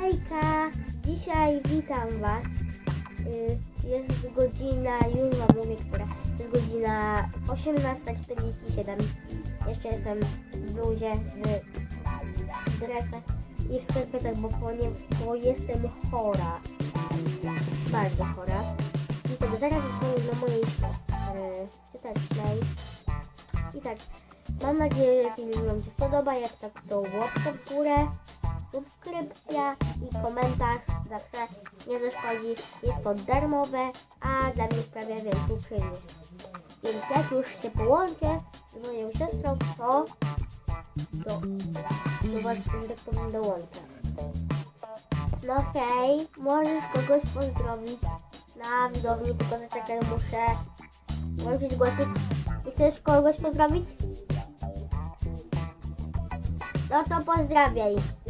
Hejka! Dzisiaj witam Was. Y, Jest godzina, już Wam mówię, która jest godzina 18.47. Jeszcze jestem w bluzie, w dresach i w skarpetach, bo, po nie, bo jestem chora. Bardzo chora. I tak zaraz dzwonię do mojej siostry. Czytecznej. I tak, mam nadzieję, że film Wam się spodoba. Jak tak, to łapka w górę subskrypcja i komentarz zawsze nie zaszkodzi. Jest to darmowe, a dla mnie sprawia wielką przyjemność. Więc jak już się połączę z moją siostrą, to do, do Was tak powiem dołączę. No hej, możesz kogoś pozdrowić na widowni, tylko zaczekaj, muszę włączyć głosy. Ty chcesz kogoś pozdrowić? No to pozdrawiaj.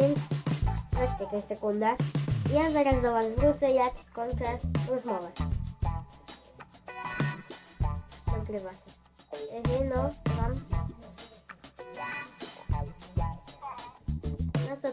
Więc zaczekaj sekundę. Ja zaraz do Was wrócę, jak skończę rozmowę. Nagrywa się. Ehe, no, mam. No co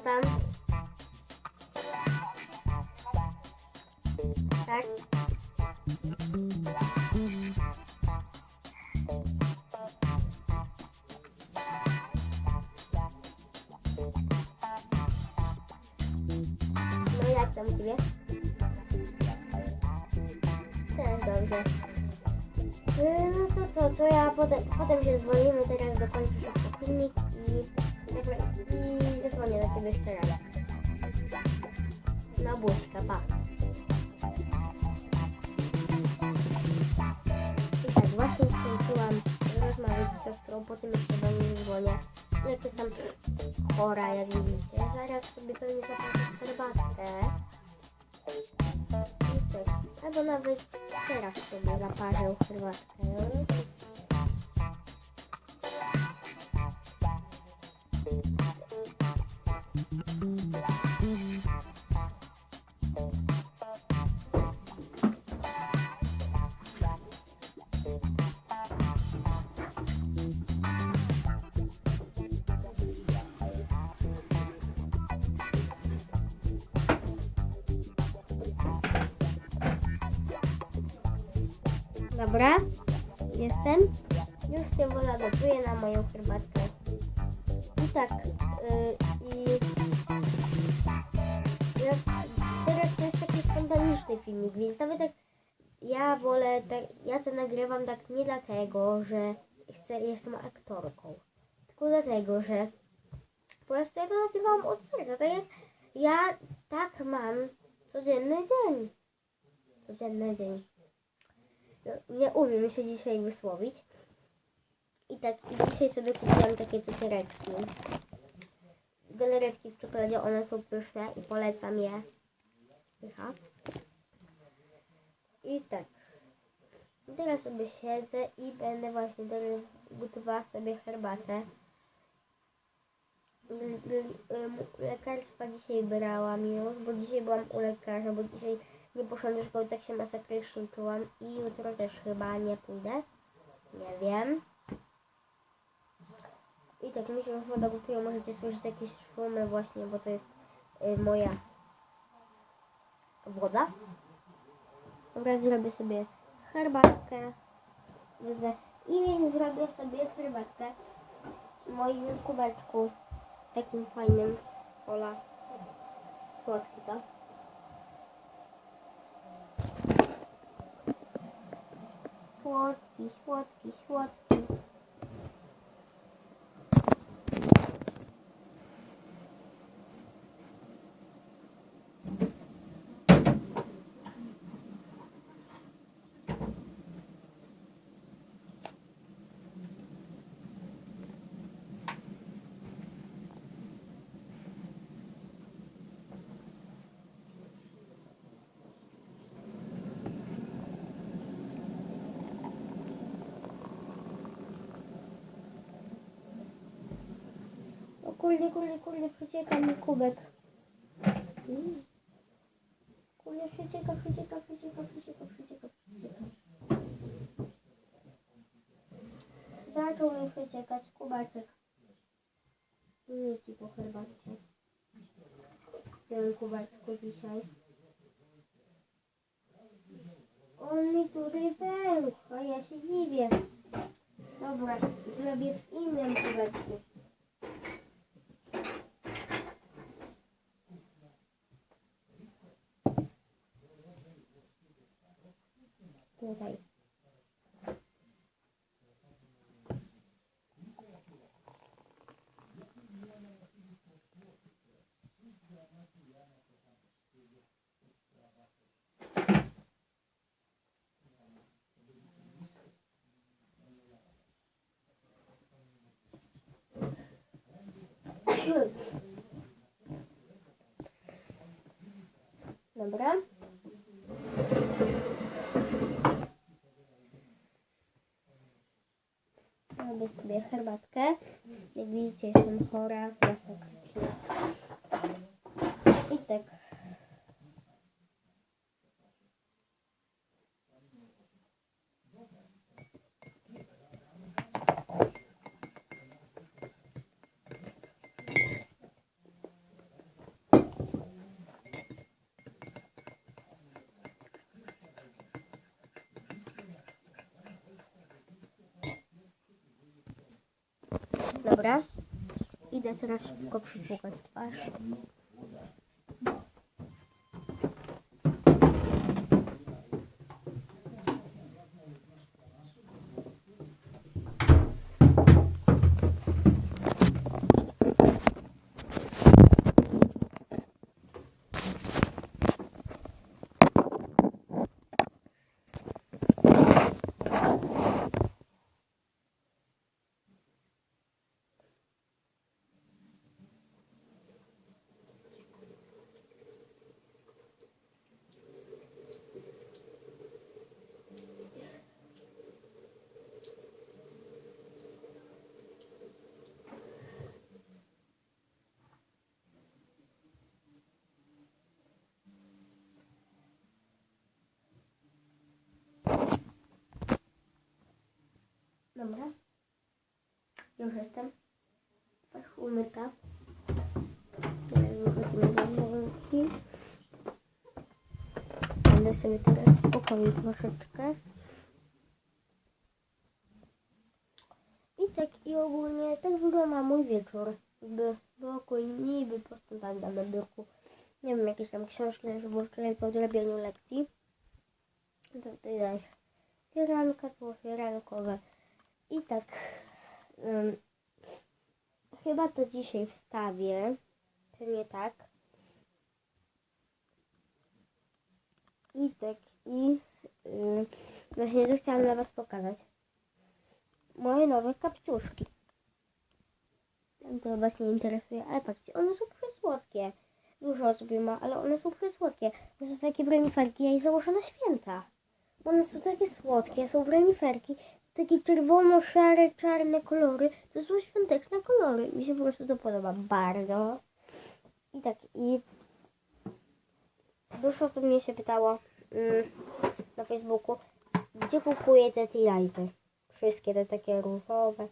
No to co, to ja potem, potem się dzwonimy, teraz dokończę szybko filmik i, i zadzwonię do Ciebie jeszcze raz. Na buźka, pa. I tak, właśnie skończyłam rozmawiać z siostrą, potem jeszcze do niej dzwonię. Jak jestem chora, jak widzicie. Zaraz sobie pewnie zaparzę herbatkę. Albo nawet teraz sobie zaparzę herbatkę. Dobra, jestem. Już się woda gotuje na moją herbatkę. I tak, yy, i teraz to jest taki spontaniczny filmik, więc nawet tak ja wolę, tak, ja to nagrywam tak nie dlatego, że chcę, jestem aktorką, tylko dlatego, że po prostu ja to nagrywam od serca, tak jak ja tak mam codzienny dzień. Codzienny dzień nie umiem się dzisiaj wysłowić. I tak, i dzisiaj sobie kupiłam takie cukiereczki. Galaretki w czekoladzie, one są pyszne i polecam je. Pycha. I tak. Teraz sobie siedzę i będę właśnie teraz gotowała sobie herbatę. L- l- em, Lekarstwa dzisiaj brałam już, bo dzisiaj byłam u lekarza, bo dzisiaj nie poszłam do szkoły, tak się masakrycznie czułam i jutro też chyba nie pójdę. Nie wiem. I tak mi się już woda gotuje, możecie słyszeć jakieś szumy właśnie, bo to jest y, moja woda. Dobra, zrobię sobie herbatkę. I zrobię sobie herbatkę w moim kubeczku takim fajnym. Ola. Słodki, co? Słodki, słodki, słodki. Kurde, kurde, kurde, przecieka mi kubek. przycieka, przycieka, przycieka, przycieka, przycieka, przycieka. Zaczął mi przeciekać kubaczek. Leci po herbatce. Ten kubaczku dzisiaj. On mi tutaj pękł, a ja się dziwię. Dobra, zrobię w innym kubeczku. Dobra. Robię sobie herbatkę. Jak widzicie, jestem chora. Masakrycznie. I tak. Dobra. Idę teraz szybko przypłukać twarz. Dobra. Już jestem. Twarz umyta. Wychodzimy do łazienki. Będę sobie teraz spokoju troszeczkę. I tak i ogólnie tak wygląda mój wieczór. Jakby spokój, niby posprzątania na biurku. Nie wiem, jakieś tam książki leżą, bo wczoraj po odrobieniu lekcji. To tutaj dać fieranka, było fierankowe. I tak, ym, chyba to dzisiaj wstawię, pewnie tak. I tak, i właśnie to chciałam dla Was pokazać. Moje nowe kapciuszki. To Was nie interesuje, ale patrzcie, one są przysłodkie. Dużo osób je ma, ale one są przysłodkie. To są takie breniferki, ja je założę na święta. One są takie słodkie, są breniferki, takie czerwono-szare, czarne kolory. To są świąteczne kolory. Mi się po prostu to podoba bardzo. I tak, i dużo osób mnie się pytało mm, na Facebooku, gdzie kupuję te t Wszystkie te takie różowe.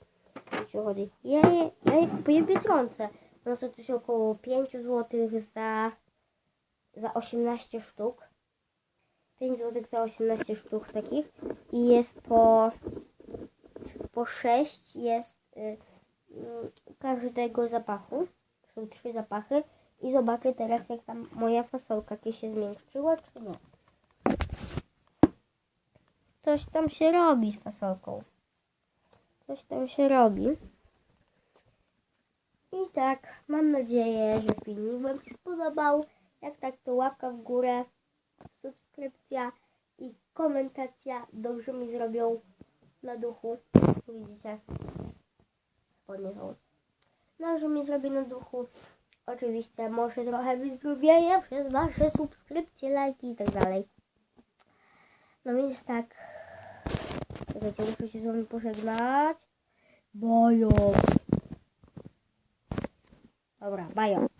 Co chodzi? Ja je, ja je kupuję w Biedronce. No to coś około 5 zł za, za 18 sztuk. 5 zł za 18 sztuk takich. I jest po po 6 jest y, y, każdego zapachu. Są trzy zapachy. I zobaczę teraz, jak tam moja fasolka czy się zmiękczyła, czy nie. Coś tam się robi z fasolką. Coś tam się robi. I tak, mam nadzieję, że filmik Wam się spodobał. Jak tak, to łapka w górę, subskrypcja i komentacja dobrze mi zrobią na duchu. Widzicie? Spodnie są. No, że mi zrobi na duchu. Oczywiście może trochę wyzdrowieje przez wasze subskrypcje, lajki i tak dalej. No więc tak. Czekajcie, muszę się z wami pożegnać. Bajo. Dobra, bajo.